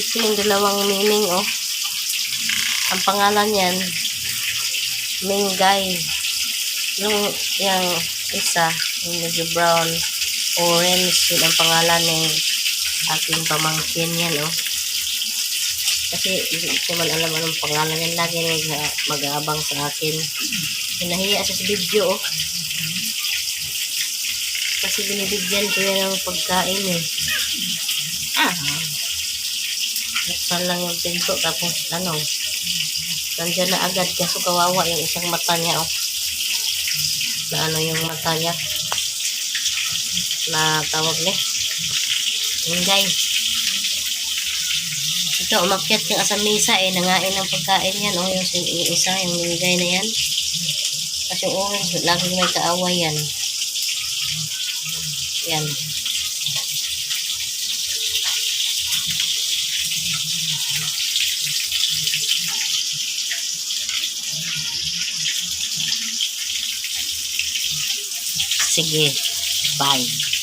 Ito yung dalawang miming, oh. Ang pangalan niyan, Mingay. Yung, yung isa, yung medyo brown, orange, yun ang pangalan ng aking pamangkin yan, oh. Kasi hindi ko man alam anong pangalan yan. Lagi mag-aabang sa akin. Nahiya siya sa video, oh. Kasi binibigyan ko yan ng pagkain, eh. Ah. Buksan lang yung pinto, tapos ano, nandyan na agad. Kaso kawawa yung isang mata niya, oh. Na ano yung mata niya. Na tawag niya. Hinday. Ito, umakyat yung sa mesa eh, nangain ng pagkain yan, oh, yung, yung isa, yung minigay na yan. Kasi orange, laging may kaaway yan. Yan. Sige, bye.